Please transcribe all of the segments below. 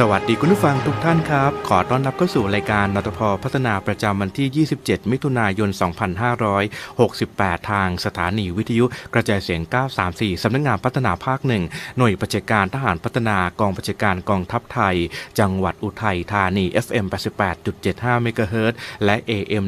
สวัสดีคุณผู้ฟังทุกท่านครับ ขอต้อนรับเข้าสู่รายการนตพพัฒนาประจำวันที่ 27 มิถุนายน 2568 ทางสถานีวิทยุกระจายเสียง 934 สำนักงานพัฒนาภาคหนึ่งหน่วยประชาการทหารพัฒนากองประชาการกองทัพไทย จังหวัดอุทัยธานี FM 88.75 เมกะเฮิรตซ์และ AM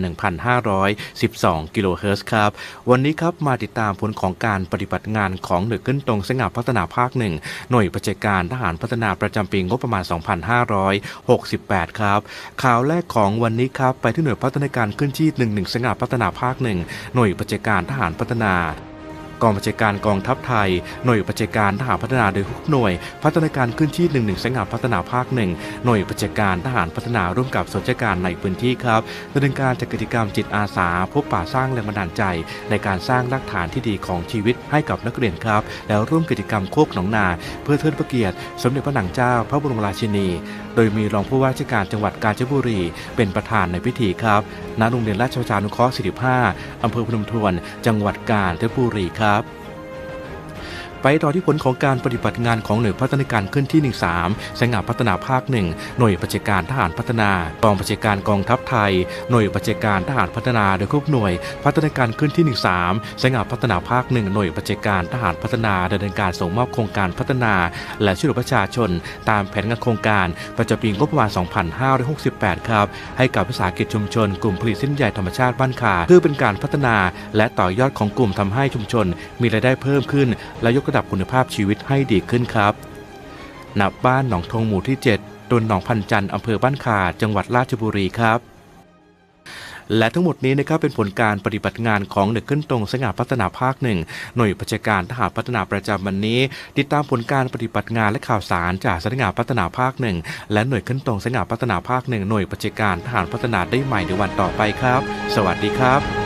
1,512 กิโลเฮิรตซ์ครับ วันนี้ครับมาติดตามผลของการปฏิบัติงานของหน่วยขึ้นตรงสง่าพัฒนาภาคหนึ่งหน่วยประชาการทหารพัฒนาประจำปีงบประมาณ2 2568 ครับ ข่าวแรกของวันนี้ครับ ไปที่หน่วยพัฒนาการขึ้นที่ 11สง่าพัฒนาภาคหนึ่งหน่วยประชาการทหารพัฒนา กองบัญชาการกองทัพไทย หน่วยบัญชาการทหารพัฒนาโดยทุกหน่วย พัฒนาการขึ้นที่ 11สง่าพัฒนาภาคหนึ่งหน่วยบัญชาการทหารพัฒนาร่วมกับส่วนราชการในพื้นที่ครับดำเนินการจัดกิจกรรมจิตอาสา พบป่าสร้างแรงบันดาลใจ ในการสร้างรากฐานที่ดีของชีวิตให้กับนักเรียนครับ แล้วร่วมกิจกรรมโคกหนองนา เพื่อเทิดพระเกียรติ สมเด็จพระนางเจ้า พระบรมราชินี ดยมีรองผู้ว่าราชการจังหวัดกาญจนบุรี เป็นประธานในพิธีครับณโรงเรียนราชประชานุเคราะห์ 45 อำเภอพนมทวน จังหวัดกาญจนบุรีครับ ไปต่อที่ผลของการปฏิบัติงานของหน่วยพัฒนาการขึ้นที่ 13สง่าพัฒนาภาคหนึ่งหน่วยประชาการทหารพัฒนากองประชาการกองทัพไทย หน่วยประชาการทหารพัฒนาโดยครบหน่วย พัฒนาการขึ้นที่ 13สง่าพัฒนาภาคหนึ่งหน่วยประชาการทหารพัฒนาดำเนินการส่งมอบโครงการพัฒนา และช่วยเหลือประชาชน ตามแผนงานโครงการประจำปีงบประมาณ 2568 ครับ ให้กับวิสาหกิจชุมชน กลุ่มผลิตเส้นใยธรรมชาติบ้านขาเพื่อเป็นการพัฒนา และต่อยอดของกลุ่มทำให้ชุมชน มีรายได้เพิ่มขึ้นและยกระดับคุณภาพชีวิตให้ดีขึ้นครับณบ้านหนองทงหมู่ที่ 7ตำบลหนองพันจันทร์อำเภอบ้านขาจังหวัดราชบุรีครับ และทั้งหมดนี้นะครับเป็นผลการปฏิบัติงานของหน่วยขึ้นตรงสง่าพัฒนาภาคหนึ่งหน่วยประชาการทหารพัฒนาประจำวันนี้ ติดตามผลการปฏิบัติงานและข่าวสารจากสำนักงาพัฒนาภาคหนึ่งและหน่วยขึ้นตรงสง่าพัฒนาภาคหนึ่งหน่วยประชาการทหารพัฒนาได้ใหม่ในวันต่อไปครับ สวัสดีครับ